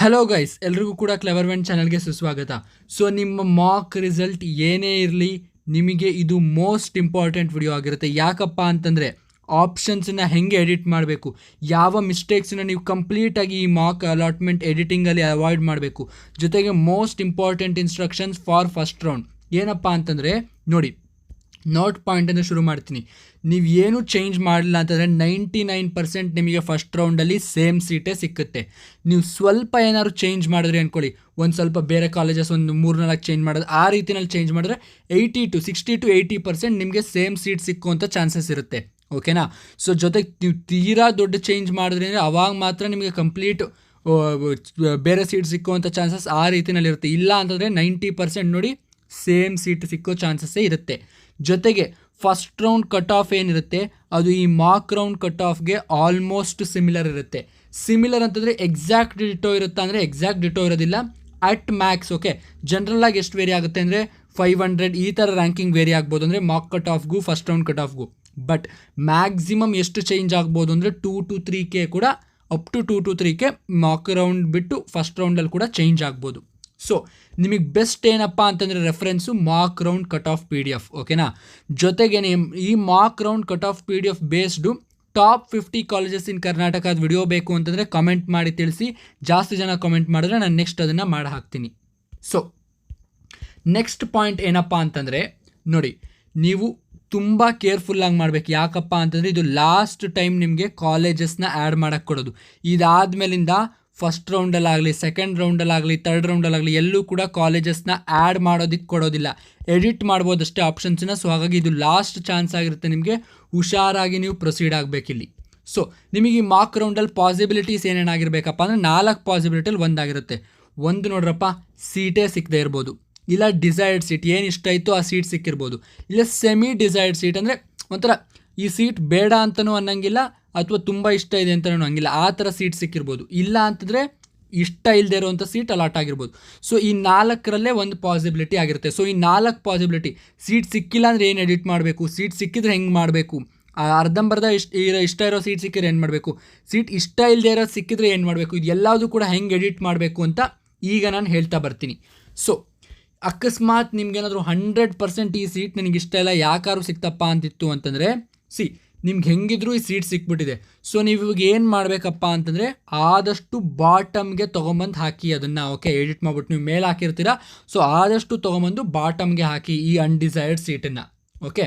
Hello guys ಎಲ್ರಿಗೂ ಕೂಡ clever when ಚಾನಲ್ಗೆ ಸುಸ್ವಾಗತ. ಸೊ ನಿಮ್ಮ ಮಾಕ್ ರಿಸಲ್ಟ್ ಏನೇ ಇರಲಿ, ನಿಮಗೆ ಇದು ಮೋಸ್ಟ್ ಇಂಪಾರ್ಟೆಂಟ್ ವಿಡಿಯೋ ಆಗಿರುತ್ತೆ. ಯಾಕಪ್ಪ ಅಂತಂದರೆ ಆಪ್ಷನ್ಸನ್ನ ಹೆಂಗೆ ಎಡಿಟ್ ಮಾಡಬೇಕು? ಯಾವ ಮಿಸ್ಟೇಕ್ಸನ್ನ ನೀವು ಕಂಪ್ಲೀಟಾಗಿ ಈ ಮಾಕ್ ಅಲಾಟ್ಮೆಂಟ್ ಎಡಿಟಿಂಗಲ್ಲಿ ಅವಾಯ್ಡ್ ಮಾಡಬೇಕು? ಜೊತೆಗೆ most important instructions for first round ಏನಪ್ಪ ಅಂತಂದರೆ, ನೋಡಿ ನೋಟ್ ಪಾಯಿಂಟಿಂದ ಶುರು ಮಾಡ್ತೀನಿ. ನೀವು ಏನು ಚೇಂಜ್ ಮಾಡಲಿಲ್ಲ ಅಂತಂದರೆ ನೈಂಟಿ ನೈನ್ ಪರ್ಸೆಂಟ್ ನಿಮಗೆ ಫಸ್ಟ್ ರೌಂಡಲ್ಲಿ ಸೇಮ್ ಸೀಟೇ ಸಿಕ್ಕುತ್ತೆ. ನೀವು ಸ್ವಲ್ಪ ಏನಾದ್ರು ಚೇಂಜ್ ಮಾಡಿದ್ರೆ ಅಂದ್ಕೊಳ್ಳಿ ಒಂದು ಸ್ವಲ್ಪ ಬೇರೆ ಕಾಲೇಜಸ್ ಒಂದು ಮೂರು ನಾಲ್ಕು ಚೇಂಜ್ ಮಾಡೋದು ಆ ರೀತಿನಲ್ಲಿ ಚೇಂಜ್ ಮಾಡಿದ್ರೆ eighty to sixty to eighty percent ನಿಮಗೆ ಸೇಮ್ ಸೀಟ್ ಸಿಕ್ಕುವಂಥ ಚಾನ್ಸಸ್ ಇರುತ್ತೆ. ಓಕೆನಾ ಸೊ ಜೊತೆಗೆ ನೀವು ತೀರಾ ದೊಡ್ಡ ಚೇಂಜ್ ಮಾಡಿದ್ರೆ ಅಂದರೆ ಅವಾಗ ಮಾತ್ರ ನಿಮಗೆ ಕಂಪ್ಲೀಟ್ ಬೇರೆ ಸೀಟ್ ಸಿಕ್ಕುವಂಥ ಚಾನ್ಸಸ್ ಆ ರೀತಿಯಲ್ಲಿ ಇರುತ್ತೆ ಇಲ್ಲ ಅಂತಂದರೆ ನೈಂಟಿ ಪರ್ಸೆಂಟ್ ನೋಡಿ ಸೇಮ್ ಸೀಟ್ ಸಿಕ್ಕೋ ಚಾನ್ಸಸ್ಸೇ ಇರುತ್ತೆ. ಜೊತೆಗೆ ಫಸ್ಟ್ ರೌಂಡ್ ಕಟ್ ಆಫ್ ಏನಿರುತ್ತೆ? ಅದು ಈ ಮಾಕ್ ರೌಂಡ್ ಕಟ್ ಆಫ್ಗೆ ಆಲ್ಮೋಸ್ಟ್ ಸಿಮಿಲರ್ ಇರುತ್ತೆ. ಸಿಮಿಲರ್ ಅಂತಂದರೆ ಎಕ್ಸಾಕ್ಟ್ ಡಿಟೋ ಇರುತ್ತಾ ಅಂದರೆ ಎಕ್ಸಾಕ್ಟ್ ಡಿಟೋ ಇರೋದಿಲ್ಲ. ಅಟ್ ಮ್ಯಾಕ್ಸ್ ಓಕೆ ಜನರಲಾಗಿ ಎಷ್ಟು ವೇರಿ ಆಗುತ್ತೆ ಅಂದರೆ ಫೈವ್ ಹಂಡ್ರೆಡ್ ಈ ಥರ ರ್ಯಾಂಕಿಂಗ್ ವೇರಿ ಆಗ್ಬೋದು ಅಂದರೆ ಮಾಕ್ ಕಟ್ ಆಫ್ಗೂ ಫಸ್ಟ್ ರೌಂಡ್ ಕಟ್ ಆಫ್ಗೂ ಬಟ್ ಮ್ಯಾಕ್ಸಿಮಮ್ ಎಷ್ಟು ಚೇಂಜ್ ಆಗ್ಬೋದು ಅಂದರೆ ಟೂ ಟು ತ್ರೀ ಕೆ ಕೂಡ up to two to three K mock round ಬಿಟ್ಟು ಫಸ್ಟ್ ರೌಂಡಲ್ಲಿ ಕೂಡ ಚೇಂಜ್ ಆಗ್ಬೋದು. ಸೊ ನಿಮಗೆ ಬೆಸ್ಟ್ ಏನಪ್ಪ ಅಂತಂದರೆ reference mock round cut off P D F ಓಕೆನಾ ಜೊತೆಗೆ ನಿಮ್ಮ ಈ mock round cut off P D F based top fifty colleges in ಕರ್ನಾಟಕದ ವಿಡಿಯೋ ಬೇಕು ಅಂತಂದರೆ ಕಮೆಂಟ್ ಮಾಡಿ ತಿಳಿಸಿ. ಜಾಸ್ತಿ ಜನ ಕಮೆಂಟ್ ಮಾಡಿದ್ರೆ ನಾನು ನೆಕ್ಸ್ಟ್ ಅದನ್ನು ಮಾಡಿ ಹಾಕ್ತೀನಿ. ಸೊ ನೆಕ್ಸ್ಟ್ ಪಾಯಿಂಟ್ ಏನಪ್ಪ ಅಂತಂದರೆ, ನೋಡಿ, ನೀವು ತುಂಬ ಕೇರ್ಫುಲ್ಲಾಗಿ ಮಾಡಬೇಕು. ಯಾಕಪ್ಪ ಅಂತಂದರೆ ಇದು ಲಾಸ್ಟ್ ಟೈಮ್ ನಿಮಗೆ ಕಾಲೇಜಸ್ನ ಆ್ಯಡ್ ಮಾಡೋಕ್ಕೆ ಕೊಡೋದು. ಇದಾದಮೇಲಿಂದ ಫಸ್ಟ್ ರೌಂಡಲ್ಲಾಗಲಿ ಸೆಕೆಂಡ್ ರೌಂಡಲ್ಲಾಗಲಿ ತರ್ಡ್ ರೌಂಡಲ್ಲಾಗಲಿ ಎಲ್ಲೂ ಕೂಡ ಕಾಲೇಜಸ್ನ ಆ್ಯಡ್ ಮಾಡೋದಕ್ಕೆ ಕೊಡೋದಿಲ್ಲ. ಎಡಿಟ್ ಮಾಡ್ಬೋದಷ್ಟೇ ಆಪ್ಷನ್ಸನ್ನ ಸೊ ಹಾಗಾಗಿ ಇದು ಲಾಸ್ಟ್ ಚಾನ್ಸ್ ಆಗಿರುತ್ತೆ ನಿಮಗೆ. ಹುಷಾರಾಗಿ ನೀವು ಪ್ರೊಸೀಡ್ ಆಗಬೇಕಿಲ್ಲಿ. ಸೊ ನಿಮಗೆ ಈ ಮಾಕ್ ರೌಂಡಲ್ಲಿ ಪಾಸಿಬಿಲಿಟೀಸ್ ಏನೇನಾಗಿರಬೇಕಪ್ಪ ಅಂದರೆ ನಾಲ್ಕು ಪಾಸಿಬಿಲಿಟಿಲಿ ಒಂದಾಗಿರುತ್ತೆ ಒಂದು ನೋಡ್ರಪ್ಪ ಸೀಟೇ ಸಿಕ್ಕದೇ ಇರ್ಬೋದು. ಇಲ್ಲ ಡಿಸೈರ್ಡ್ ಸೀಟ್ ಏನು ಇಷ್ಟ ಇತ್ತು ಆ ಸೀಟ್ ಸಿಕ್ಕಿರ್ಬೋದು. ಇಲ್ಲ ಸೆಮಿ ಡಿಸೈರ್ಡ್ ಸೀಟ್ ಅಂದರೆ ಒಂಥರ ಈ ಸೀಟ್ ಬೇಡ ಅಂತಲೂ ಅನ್ನಂಗಿಲ್ಲ ಅಥವಾ ತುಂಬ ಇಷ್ಟ ಇದೆ ಅಂತಲೂ ಹಂಗಿಲ್ಲ. ಆ ಥರ ಸೀಟ್ ಸಿಕ್ಕಿರ್ಬೋದು. ಇಲ್ಲ ಅಂತಂದರೆ ಇಷ್ಟ ಇಲ್ಲದೆ ಇರೋವಂಥ ಸೀಟ್ ಅಲಾಟ್ ಆಗಿರ್ಬೋದು. ಸೊ ಈ ನಾಲ್ಕರಲ್ಲೇ ಒಂದು ಪಾಸಿಬಿಲಿಟಿ ಆಗಿರುತ್ತೆ. ಸೊ ಈ ನಾಲ್ಕು ಪಾಸಿಬಿಲಿಟಿ ಸೀಟ್ ಸಿಕ್ಕಿಲ್ಲ ಅಂದರೆ ಏನು ಎಡಿಟ್ ಮಾಡಬೇಕು? ಸೀಟ್ ಸಿಕ್ಕಿದ್ರೆ ಹೆಂಗೆ ಮಾಡಬೇಕು? ಅರ್ಧಂಬರ್ಧ ಇಷ್ಟ ಇರೋ ಇಷ್ಟ ಇರೋ ಸೀಟ್ ಸಿಕ್ಕಿದ್ರೆ ಏನು ಮಾಡಬೇಕು? ಸೀಟ್ ಇಷ್ಟ ಇಲ್ಲದೆ ಇರೋ ಸಿಕ್ಕಿದ್ರೆ ಏನು ಮಾಡಬೇಕು? ಇದು ಕೂಡ ಹೆಂಗೆ ಎಡಿಟ್ ಮಾಡಬೇಕು ಅಂತ ಈಗ ನಾನು ಹೇಳ್ತಾ ಬರ್ತೀನಿ. ಸೊ ಅಕಸ್ಮಾತ್ ನಿಮ್ಗೇನಾದರೂ ಹಂಡ್ರೆಡ್ ಪರ್ಸೆಂಟ್ ಈ ಸೀಟ್ ನನಗೆ ಇಷ್ಟ ಇಲ್ಲ, ಯಾಕಾದ್ರು ಸಿಕ್ತಪ್ಪ ಅಂತಿತ್ತು ಅಂತಂದರೆ ಸಿ ನಿಮ್ಗೆ ಹೆಂಗಿದ್ರು ಈ ಸೀಟ್ ಸಿಕ್ಬಿಟ್ಟಿದೆ. ಸೊ ನೀವು ಇವಾಗ ಏನು ಮಾಡಬೇಕಪ್ಪ ಅಂತಂದರೆ ಆದಷ್ಟು ಬಾಟಮ್ಗೆ ತೊಗೊಂಬಂದು ಹಾಕಿ ಅದನ್ನು ಓಕೆ ಎಡಿಟ್ ಮಾಡ್ಬಿಟ್ಟು ನೀವು ಮೇಲೆ ಹಾಕಿರ್ತೀರಾ. ಸೊ ಆದಷ್ಟು ತೊಗೊಂಬಂದು ಬಾಟಮ್ಗೆ ಹಾಕಿ ಈ undesired ಸೀಟನ್ನು okay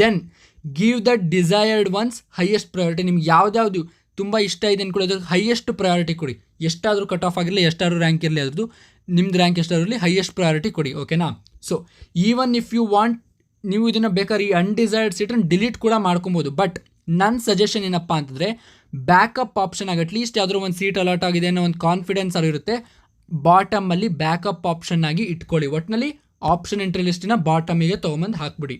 then give the desired ones highest priority ನಿಮ್ಗೆ ಯಾವ್ದ್ಯಾವುದು ತುಂಬ ಇಷ್ಟ ಇದೆ ಅಂದ್ಕೊಳ್ಳಿ ಹೈಯೆಸ್ಟ್ ಪ್ರಯಾರಿಟಿ ಕೊಡಿ. ಎಷ್ಟಾದರೂ ಕಟ್ ಆಫ್ ಆಗಿರಲಿ, ಎಷ್ಟಾದ್ರೂ ರ್ಯಾಂಕ್ ಇರಲಿ ಅದ್ರದ್ದು ನಿಮ್ದು ರ್ಯಾಂಕ್ ಎಷ್ಟಾದ್ರೂ ಇರಲಿ ಹೈಯೆಸ್ಟ್ ಪ್ರಯಾರಿಟಿ ಕೊಡಿ ಓಕೆನಾ so even if you want ನೀವು ಇದನ್ನು ಬೇಕಾದ್ರೆ ಈ ಅನ್ಡಿಸೈರ್ಡ್ ಸೀಟನ್ನು ಡಿಲೀಟ್ ಕೂಡ ಮಾಡ್ಕೊಬೋದು. ಬಟ್ ನನ್ನ ಸಜೆಷನ್ ಏನಪ್ಪ ಅಂತಂದರೆ ಬ್ಯಾಕಪ್ ಆಪ್ಷನ್ ಆಗಿ ಅಟ್ಲೀಸ್ಟ್ ಯಾವ್ದಾದ್ರು ಒಂದು ಸೀಟ್ ಅಲಾಟ್ ಆಗಿದೆ ಅನ್ನೋ ಒಂದು ಕಾನ್ಫಿಡೆನ್ಸ್ ಅಲ್ಲಿ ಇರುತ್ತೆ. ಬಾಟಮಲ್ಲಿ ಬ್ಯಾಕಪ್ ಆಪ್ಷನ್ ಆಗಿ ಇಟ್ಕೊಳ್ಳಿ. ಒಟ್ಟಿನಲ್ಲಿ ಆಪ್ಷನ್ ಎಂಟ್ರಿ ಲಿಸ್ಟಿನ ಬಾಟಮಿಗೆ ತೊಗೊಂಬಂದು ಹಾಕ್ಬಿಡಿ.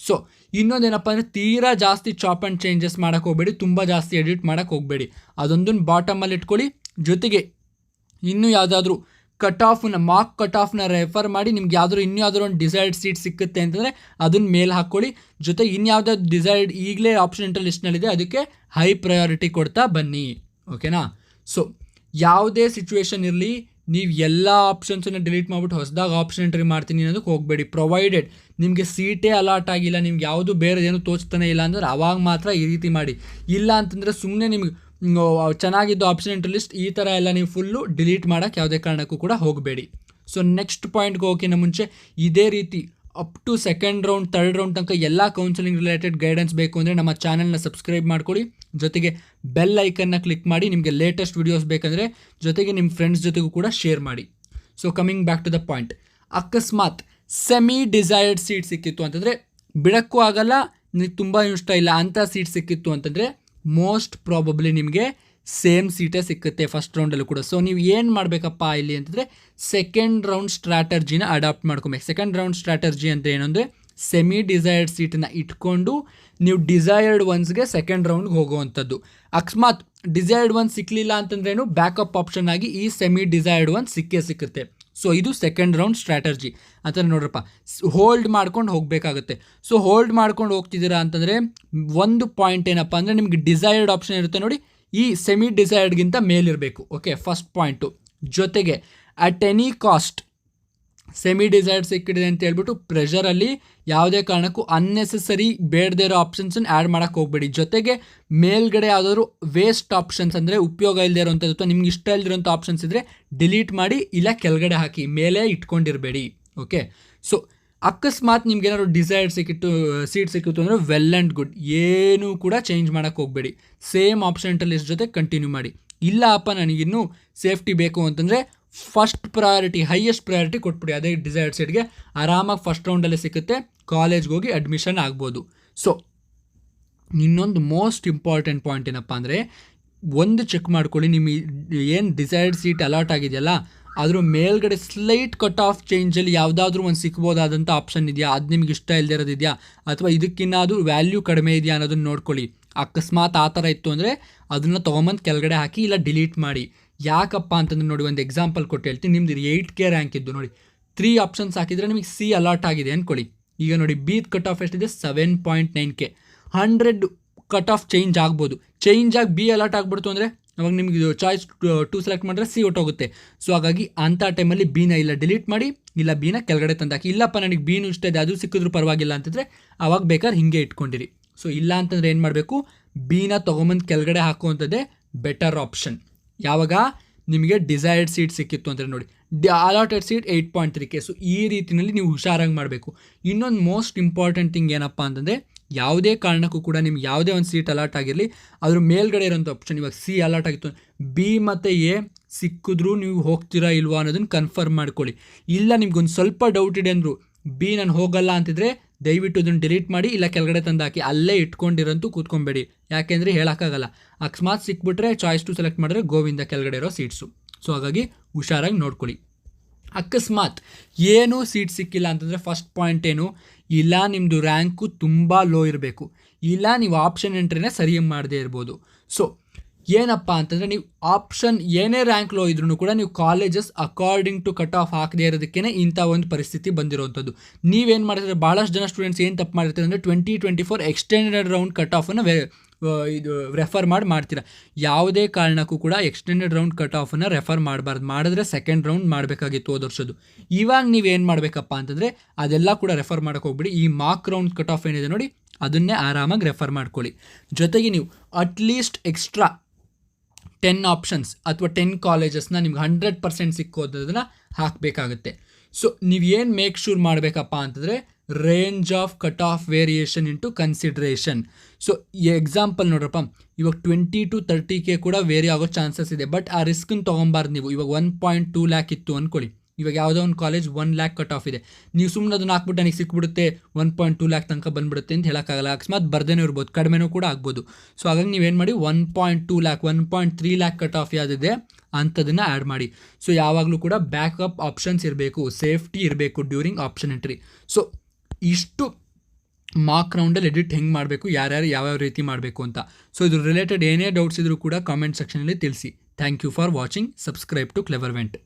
ಸೊ ಇನ್ನೊಂದೇನಪ್ಪ ಅಂದರೆ ತೀರಾ ಜಾಸ್ತಿ ಚಾಪ್ ಆ್ಯಂಡ್ ಚೇಂಜಸ್ ಮಾಡೋಕ್ಕೆ ಹೋಗಬೇಡಿ, ತುಂಬ ಜಾಸ್ತಿ ಎಡಿಟ್ ಮಾಡೋಕ್ಕೆ ಹೋಗಬೇಡಿ. ಅದೊಂದನ್ನು ಬಾಟಮಲ್ಲಿ ಇಟ್ಕೊಳ್ಳಿ. ಜೊತೆಗೆ ಇನ್ನೂ ಯಾವುದಾದ್ರೂ ಕಟ್ ಆಫ್ನ ಮಾರ್ಕ್ ಕಟ್ ಆಫ್ನ ರೆಫರ್ ಮಾಡಿ ನಿಮ್ಗೆ ಯಾವ್ದಾದ್ರು ಇನ್ನೂ ಯಾವ್ದಾದ್ರು ಒಂದು ಡಿಸೈರ್ಡ್ ಸೀಟ್ ಸಿಕ್ಕುತ್ತೆ ಅಂತಂದರೆ ಅದನ್ನ ಮೇಲೆ ಹಾಕ್ಕೊಳ್ಳಿ ಜೊತೆ ಇನ್ಯಾವ್ದಾದ್ರು ಡಿಸೈರ್ಡ್ ಈಗಲೇ ಆಪ್ಷನ್ ಎಂಟ್ರಿ ಲಿಸ್ಟ್ನಲ್ಲಿದೆ ಅದಕ್ಕೆ ಹೈ ಪ್ರಯಾರಿಟಿ ಕೊಡ್ತಾ ಬನ್ನಿ. ಓಕೆನಾ ಸೊ ಯಾವುದೇ ಸಿಚುವೇಶನ್ ಇರಲಿ, ನೀವು ಎಲ್ಲ ಆಪ್ಷನ್ಸನ್ನು ಡಿಲೀಟ್ ಮಾಡಿಬಿಟ್ಟು ಹೊಸದಾಗಿ ಆಪ್ಷನ್ ಎಂಟ್ರಿ ಮಾಡ್ತೀನಿ ಅನ್ನೋದಕ್ಕೆ ಹೋಗಬೇಡಿ. ಪ್ರೊವೈಡೆಡ್ ನಿಮಗೆ ಸೀಟೇ ಅಲಾಟ್ ಆಗಿಲ್ಲ, ನಿಮ್ಗೆ ಯಾವುದು ಬೇರೆ ಏನು ತೋಚ್ತಾನೆ ಇಲ್ಲ ಅಂದ್ರೆ ಅವಾಗ ಮಾತ್ರ ಈ ರೀತಿ ಮಾಡಿ. ಇಲ್ಲ ಅಂತಂದರೆ ಸುಮ್ಮನೆ ನಿಮ್ಗೆ ಚೆನ್ನಾಗಿದ್ದು ಆಪ್ಷನ್ ಇಂಟು ಲಿಸ್ಟ್ ಈ ಥರ ಎಲ್ಲ ನೀವು ಫುಲ್ಲು ಡಿಲೀಟ್ ಮಾಡೋಕ್ಕೆ ಯಾವುದೇ ಕಾರಣಕ್ಕೂ ಕೂಡ ಹೋಗಬೇಡಿ. ಸೊ ನೆಕ್ಸ್ಟ್ ಪಾಯಿಂಟ್ಗೆ ಹೋಗೋಕ್ಕಿಂತ ಮುಂಚೆ ಇದೇ ರೀತಿ up to second round third round ತನಕ ಎಲ್ಲ ಕೌನ್ಸಿಲಿಂಗ್ ರಿಲೇಟೆಡ್ ಗೈಡೆನ್ಸ್ ಬೇಕು ಅಂದರೆ ನಮ್ಮ ಚಾನಲ್ನ ಸಬ್ಸ್ಕ್ರೈಬ್ ಮಾಡ್ಕೊಳ್ಳಿ. ಜೊತೆಗೆ ಬೆಲ್ ಐಕನ್ನ ಕ್ಲಿಕ್ ಮಾಡಿ ನಿಮಗೆ ಲೇಟೆಸ್ಟ್ ವೀಡಿಯೋಸ್ ಬೇಕಂದರೆ ಜೊತೆಗೆ ನಿಮ್ಮ ಫ್ರೆಂಡ್ಸ್ ಜೊತೆಗೂ ಕೂಡ ಶೇರ್ ಮಾಡಿ. So coming back to the point ಅಕಸ್ಮಾತ್ ಸೆಮಿ ಡಿಸೈರ್ಡ್ ಸೀಟ್ ಸಿಕ್ಕಿತ್ತು ಅಂತಂದರೆ ಬಿಡಕ್ಕೂ ಆಗಲ್ಲ, ನಿಮಗೆ ತುಂಬ ಇಷ್ಟ ಇಲ್ಲ ಅಂಥ ಸೀಟ್ ಸಿಕ್ಕಿತ್ತು ಅಂತಂದರೆ ಮೋಸ್ಟ್ ಪ್ರಾಬಬ್ಲಿ ನಿಮಗೆ ಸೇಮ್ ಸೀಟೇ ಸಿಕ್ಕುತ್ತೆ ಫಸ್ಟ್ ರೌಂಡಲ್ಲೂ ಕೂಡ. ಸೊ ನೀವು ಏನು ಮಾಡಬೇಕಪ್ಪ ಇಲ್ಲಿ ಅಂತಂದರೆ ಸೆಕೆಂಡ್ ರೌಂಡ್ ಸ್ಟ್ರಾಟರ್ಜಿನ ಅಡಾಪ್ಟ್ ಮಾಡ್ಕೊಬೇಕು. ಸೆಕೆಂಡ್ ರೌಂಡ್ ಸ್ಟ್ರಾಟರ್ಜಿ ಅಂತ ಏನಂದರೆ ಸೆಮಿ ಡಿಸೈರ್ಡ್ ಸೀಟನ್ನ ಇಟ್ಕೊಂಡು ನೀವು ಡಿಸೈರ್ಡ್ ಒನ್ಸ್ಗೆ ಸೆಕೆಂಡ್ ರೌಂಡ್ಗೆ ಹೋಗುವಂಥದ್ದು. ಅಕಸ್ಮಾತ್ ಡಿಸೈರ್ಡ್ ಒನ್ ಸಿಕ್ಕಲಿಲ್ಲ ಅಂತಂದ್ರೇನು ಬ್ಯಾಕಪ್ ಆಪ್ಷನ್ ಆಗಿ ಈ ಸೆಮಿ ಡಿಸೈರ್ಡ್ ಒನ್ ಸಿಕ್ಕೇ ಸಿಕ್ಕುತ್ತೆ. ಸೊ ಇದು ಸೆಕೆಂಡ್ ರೌಂಡ್ ಸ್ಟ್ರಾಟರ್ಜಿ ಅಂತ ನೋಡ್ರಪ್ಪ. ಹೋಲ್ಡ್ ಮಾಡ್ಕೊಂಡು ಹೋಗಬೇಕಾಗುತ್ತೆ. ಸೊ ಹೋಲ್ಡ್ ಮಾಡ್ಕೊಂಡು ಹೋಗ್ತಿದ್ದೀರಾ ಅಂತಂದರೆ ಒಂದು ಪಾಯಿಂಟ್ ಏನಪ್ಪ ಅಂದರೆ ನಿಮಗೆ ಡಿಸೈರ್ಡ್ ಆಪ್ಷನ್ ಇರುತ್ತೆ ನೋಡಿ. ಈ ಸೆಮಿ ಡಿಸೈರ್ಡ್ಗಿಂತ ಮೇಲಿರಬೇಕು. ಓಕೆ ಫಸ್ಟ್ ಪಾಯಿಂಟು ಜೊತೆಗೆ at any cost semi desired ಸಿಕ್ಕಿದೆ ಅಂತ ಹೇಳ್ಬಿಟ್ಟು ಪ್ರೆಷರಲ್ಲಿ ಯಾವುದೇ ಕಾರಣಕ್ಕೂ ಅನ್ನೆಸೆಸರಿ ಬೇಡದೇ ಇರೋ ಆಪ್ಷನ್ಸನ್ನು ಆ್ಯಡ್ ಮಾಡೋಕ್ಕೆ ಹೋಗಬೇಡಿ. ಜೊತೆಗೆ ಮೇಲ್ಗಡೆ ಯಾವುದಾದ್ರು ವೇಸ್ಟ್ ಆಪ್ಷನ್ಸ್ ಅಂದರೆ ಉಪಯೋಗ ಇಲ್ಲದೇ ಇರೋಂಥದ್ದು ಅಥವಾ ನಿಮ್ಗೆ ಇಷ್ಟ ಇಲ್ಲದಿರೋಂಥ ಆಪ್ಷನ್ಸ್ ಇದ್ದರೆ ಡಿಲೀಟ್ ಮಾಡಿ ಇಲ್ಲ ಕೆಳಗಡೆ ಹಾಕಿ, ಮೇಲೆ ಇಟ್ಕೊಂಡಿರಬೇಡಿ. ಓಕೆ ಸೊ ಅಕಸ್ಮಾತ್ ನಿಮ್ಗೆ ಏನಾದ್ರು ಸಿಕ್ಕಿತ್ತು ಸೀಟ್ ಸಿಕ್ಕಿತ್ತು ಅಂದರೆ ವೆಲ್ ಆ್ಯಂಡ್ ಗುಡ್ ಏನೂ ಕೂಡ ಚೇಂಜ್ ಮಾಡೋಕ್ಕೆ ಹೋಗಬೇಡಿ. ಸೇಮ್ ಆಪ್ಷನ್ ಲಿಸ್ಟ್ ಜೊತೆ ಕಂಟಿನ್ಯೂ ಮಾಡಿ. ಇಲ್ಲ ಅಪ್ಪ, ನನಗಿನ್ನೂ ಸೇಫ್ಟಿ ಬೇಕು ಅಂತಂದರೆ ಫಸ್ಟ್ ಪ್ರಯಾರಿಟಿ ಹೈಯೆಸ್ಟ್ ಪ್ರಯಾರಿಟಿ ಕೊಟ್ಬಿಡಿ. ಅದೇ ಡಿಸೈರ್ಡ್ ಸೀಟ್ಗೆ ಆರಾಮಾಗಿ ಫಸ್ಟ್ ರೌಂಡಲ್ಲೇ ಸಿಗುತ್ತೆ ಕಾಲೇಜ್ಗೆ ಹೋಗಿ ಅಡ್ಮಿಷನ್ ಆಗ್ಬೋದು. ಸೊ ಇನ್ನೊಂದು ಮೋಸ್ಟ್ ಇಂಪಾರ್ಟೆಂಟ್ ಪಾಯಿಂಟ್ ಏನಪ್ಪ ಅಂದರೆ, ಒಂದು ಚೆಕ್ ಮಾಡ್ಕೊಳ್ಳಿ ನಿಮ್ಮ ಏನು ಡಿಸೈರ್ಡ್ ಸೀಟ್ ಅಲಾಟ್ ಆಗಿದೆಯಲ್ಲ, ಅದ್ರ ಮೇಲ್ಗಡೆ ಸ್ಲೈಟ್ ಕಟ್ ಆಫ್ ಚೇಂಜಲ್ಲಿ ಯಾವುದಾದ್ರೂ ಒಂದು ಸಿಕ್ಬೋದಾದಂಥ ಆಪ್ಷನ್ ಇದೆಯಾ? ಅದು ನಿಮ್ಗೆ ಇಷ್ಟ ಇಲ್ಲದೆ ಇರೋದಿದೆಯಾ ಅಥವಾ ಇದಕ್ಕಿನ್ನಾದರೂ ವ್ಯಾಲ್ಯೂ ಕಡಿಮೆ ಇದೆಯಾ ಅನ್ನೋದನ್ನು ನೋಡ್ಕೊಳ್ಳಿ. ಅಕಸ್ಮಾತ್ ಆ ಥರ ಇತ್ತು ಅಂದರೆ, ಅದನ್ನು ತೊಗೊಂಬಂದು ಕೆಳಗಡೆ ಹಾಕಿ ಇಲ್ಲ ಡಿಲೀಟ್ ಮಾಡಿ. ಯಾಕಪ್ಪ ಅಂತಂದ್ರೆ ನೋಡಿ ಒಂದು ಎಕ್ಸಾಂಪಲ್ ಕೊಟ್ಟು ಹೇಳ್ತೀನಿ. ನಿಮ್ದು ಏಯ್ಟ್ ಕೆ ರ್ಯಾಂಕ್ ಇದ್ದು ನೋಡಿ. ತ್ರೀ ಆಪ್ಷನ್ಸ್ ಹಾಕಿದರೆ ನಿಮಗೆ ಸಿ ಅಲಾಟ್ ಆಗಿದೆ ಅಂದ್ಕೊಳ್ಳಿ ಈಗ ನೋಡಿ ಬಿ ಕಟ್ ಆಫ್ ಎಷ್ಟಿದೆ? Seven point nine K hundred cut off change ಆಗ್ಬೋದು. ಚೇಂಜ್ ಆಗಿ ಬಿ ಅಲಾಟ್ ಆಗ್ಬಿಡ್ತು ಅಂದರೆ ಅವಾಗ ನಿಮಗೆ ಚಾಯ್ಸ್ ಟು ಸೆಲೆಕ್ಟ್ ಮಾಡಿದ್ರೆ ಸಿ ಹೊಟ್ಟೋಗುತ್ತೆ ಸೊ ಹಾಗಾಗಿ ಅಂಥ ಟೈಮಲ್ಲಿ ಬೀನ ಇಲ್ಲ ಡಿಲೀಟ್ ಮಾಡಿ, ಇಲ್ಲ ಬೀನ ಕೆಳಗಡೆ ತಂದಾಕಿ ಇಲ್ಲಪ್ಪ, ನನಗೆ ಬೀನು ಇಷ್ಟ ಇದೆ, ಅದು ಸಿಕ್ಕಿದ್ರು ಪರವಾಗಿಲ್ಲ ಅಂತಂದರೆ ಅವಾಗ ಬೇಕಾದ್ರೆ ಹಿಂಗೆ ಇಟ್ಕೊಂಡಿರಿ. ಸೊ ಇಲ್ಲ ಅಂತಂದರೆ ಏನು ಮಾಡಬೇಕು? ಬೀನ ತೊಗೊಂಬಂದು ಕೆಳಗಡೆ ಹಾಕುವಂಥದ್ದೇ ಬೆಟರ್ ಆಪ್ಷನ್ ಯಾವಾಗ? ನಿಮಗೆ ಡಿಸೈರ್ಡ್ ಸೀಟ್ ಸಿಕ್ಕಿತ್ತು ಅಂದರೆ ನೋಡಿ D allotted seat eight point three K so ಈ ರೀತಿಯಲ್ಲಿ ನೀವು ಹುಷಾರಾಗಿ ಮಾಡಬೇಕು. ಇನ್ನೊಂದು ಮೋಸ್ಟ್ ಇಂಪಾರ್ಟೆಂಟ್ ಥಿಂಗ್ ಏನಪ್ಪ ಅಂತಂದರೆ, ಯಾವುದೇ ಕಾರಣಕ್ಕೂ ಕೂಡ ನಿಮ್ಗೆ ಯಾವುದೇ ಒಂದು ಸೀಟ್ ಅಲಾಟ್ ಆಗಿರಲಿ, ಅದ್ರ ಮೇಲ್ಗಡೆ ಇರೋಂಥ ಆಪ್ಷನ್ ಇವಾಗ ಸಿ ಅಲಾಟ್ ಆಗಿತ್ತು ಬಿ ಮತ್ತು ಎ ಸಿಕ್ಕಿದ್ರೂ ನೀವು ಹೋಗ್ತೀರಾ ಇಲ್ವಾ ಅನ್ನೋದನ್ನು ಕನ್ಫರ್ಮ್ ಮಾಡ್ಕೊಳ್ಳಿ. ಇಲ್ಲ ನಿಮ್ಗೊಂದು ಸ್ವಲ್ಪ ಡೌಟ್ ಇದೆ ಅಂದರು ಬಿ ನಾನು ಹೋಗಲ್ಲ ಅಂತಿದ್ರೆ, ದಯವಿಟ್ಟು ಅದನ್ನು ಡಿಲೀಟ್ ಮಾಡಿ, ಇಲ್ಲ ಕೆಳಗಡೆ ತಂದು ಹಾಕಿ, ಅಲ್ಲೇ ಇಟ್ಕೊಂಡಿರೋಂತೂ ಕೂತ್ಕೊಬೇಡಿ. ಯಾಕೆಂದರೆ ಹೇಳೋಕ್ಕಾಗಲ್ಲ. ಅಕಸ್ಮಾತ್ ಸಿಕ್ಬಿಟ್ರೆ ಚಾಯ್ಸ್ ಟು ಸೆಲೆಕ್ಟ್ ಮಾಡಿದ್ರೆ ಗೋವಿಂದ ಕೆಳಗಡೆ ಇರೋ ಸೀಟ್ಸು ಸೊ ಹಾಗಾಗಿ ಹುಷಾರಾಗಿ ನೋಡ್ಕೊಳ್ಳಿ. ಅಕಸ್ಮಾತ್ ಏನೂ ಸೀಟ್ ಸಿಕ್ಕಿಲ್ಲ ಅಂತಂದರೆ ಫಸ್ಟ್ ಪಾಯಿಂಟ್ ಏನು? ಇಲ್ಲ ನಿಮ್ಮದು ರ್ಯಾಂಕು ತುಂಬ ಲೋ ಇರಬೇಕು. ಇಲ್ಲ, ನೀವು ಆಪ್ಷನ್ ಎಂಟ್ರಿನೇ ಸರಿಯಾಗಿ ಮಾಡದೇ ಇರ್ಬೋದು. ಸೊ ಏನಪ್ಪ ಅಂತಂದರೆ ನೀವು ಆಪ್ಷನ್ ಏನೇ ರ್ಯಾಂಕ್ ಲೋ ಇದ್ರೂ ಕೂಡ ನೀವು colleges according to cut off ಹಾಕದೇ ಇರೋದಕ್ಕೇ ಇಂಥ ಒಂದು ಪರಿಸ್ಥಿತಿ ಬಂದಿರೋವಂಥದ್ದು ನೀವೇನು ಮಾಡಿದ್ರೆ ಭಾಳಷ್ಟು ಜನ ಸ್ಟೂಡೆಂಟ್ಸ್ ಏನು ತಪ್ಪು ಮಾಡಿರ್ತಾರೆ ಅಂದರೆ twenty twenty four extended round cut ಆಫನ್ನು ಇದು ರೆಫರ್ ಮಾಡಿ ಮಾಡ್ತೀರಾ. ಯಾವುದೇ ಕಾರಣಕ್ಕೂ ಕೂಡ ಎಕ್ಸ್ಟೆಂಡೆಡ್ ರೌಂಡ್ ಕಟ್ ಆಫನ್ನು ರೆಫರ್ ಮಾಡಬಾರ್ದು. ಮಾಡಿದ್ರೆ ಸೆಕೆಂಡ್ ರೌಂಡ್ ಮಾಡಬೇಕಾಗಿತ್ತು ವರ್ಷದ್ದು. ಇವಾಗ ನೀವೇನು ಮಾಡಬೇಕಪ್ಪ ಅಂತಂದರೆ ಅದೆಲ್ಲ ಕೂಡ ರೆಫರ್ ಮಾಡೋಕೆ ಹೋಗ್ಬಿಡಿ. ಈ ಮಾಕ್ ರೌಂಡ್ ಕಟ್ ಆಫ್ ಏನಿದೆ ನೋಡಿ, ಅದನ್ನೇ ಆರಾಮಾಗಿ ರೆಫರ್ ಮಾಡ್ಕೊಳ್ಳಿ. ಜೊತೆಗೆ ನೀವು at least extra ten options ಅಥವಾ ಟೆನ್ ಕಾಲೇಜಸ್ನ ನಿಮ್ಗೆ ಹಂಡ್ರೆಡ್ ಪರ್ಸೆಂಟ್ ಸಿಕ್ಕೋದನ್ನು ಹಾಕಬೇಕಾಗುತ್ತೆ. ಸೊ ಏನು ಮೇಕ್ ಶೂರ್ ಮಾಡಬೇಕಪ್ಪ ಅಂತಂದರೆ range of cut off variation into consideration so ಈ ಎಕ್ಸಾಂಪಲ್ ನೋಡ್ರಪ್ಪ, ಇವಾಗ ಟ್ವೆಂಟಿ ಟು ತರ್ಟಿ ಕೆ ಕೂಡ ವೇರಿ ಆಗೋ ಚಾನ್ಸಸ್ ಇದೆ. ಬಟ್ ಆ ರಿಸ್ಕನ್ನು ತೊಗೊಬಾರ್ದು ನೀವು. ಇವಾಗ ಒನ್ ಪಾಯಿಂಟ್ ಟೂ ಲ್ಯಾಕ್ ಇತ್ತು ಅಂದ್ಕೊಳ್ಳಿ ಇವಾಗ ಯಾವುದೋ ಒಂದು college one lakh cut off ಇದೆ. ನೀವು ಸುಮ್ಮನೆ ಅದನ್ನು ಹಾಕ್ಬಿಟ್ಟು ನನಗೆ ಸಿಕ್ಬಿಡುತ್ತೆ ಒನ್ ಪಾಯಿಂಟ್ ಟೂ ಲ್ಯಾಕ್ ತನಕ ಬಂದ್ಬಿಡುತ್ತೆ ಅಂತ ಹೇಳೋಕ್ಕಾಗಲ್ಲ. ಅಕಸ್ಮಾತ್ ಬರ್ದೇನೂ ಇರ್ಬೋದು. ಕಡಿಮೆನೂ ಕೂಡ ಆಗ್ಬೋದು. ಸೊ ಹಾಗಾಗಿ ನೀವೇನು ಮಾಡಿ one point two lakh one point three lakh cut off ಯಾವುದಿದೆ ಅಂಥದನ್ನು ಆ್ಯಡ್ ಮಾಡಿ. ಸೊ ಯಾವಾಗಲೂ ಕೂಡ ಬ್ಯಾಕಪ್ ಆಪ್ಷನ್ಸ್ ಇರಬೇಕು. ಸೇಫ್ಟಿ ಇರಬೇಕು ಡ್ಯೂರಿಂಗ್ ಆಪ್ಷನ್ ಎಂಟ್ರಿ ಸೊ ಇಷ್ಟು ಮಾಕ್ ರೌಂಡಲ್ಲಿ ಎಡಿಟ್ ಹೆಂಗೆ ಮಾಡಬೇಕು, ಯಾರ್ಯಾರು ಯಾವ್ಯಾವ ರೀತಿ ಮಾಡಬೇಕು ಅಂತ. ಸೊ ಇದ್ರ ರಿಲೇಟೆಡ್ ಏನೇ ಡೌಟ್ಸ್ ಇದ್ರೂ ಕೂಡ ಕಾಮೆಂಟ್ ಸೆಕ್ಷನಲ್ಲಿ ತಿಳಿಸಿ. Thank you for watching subscribe to ಕ್ಲೆವರ್ವೆಂಟ್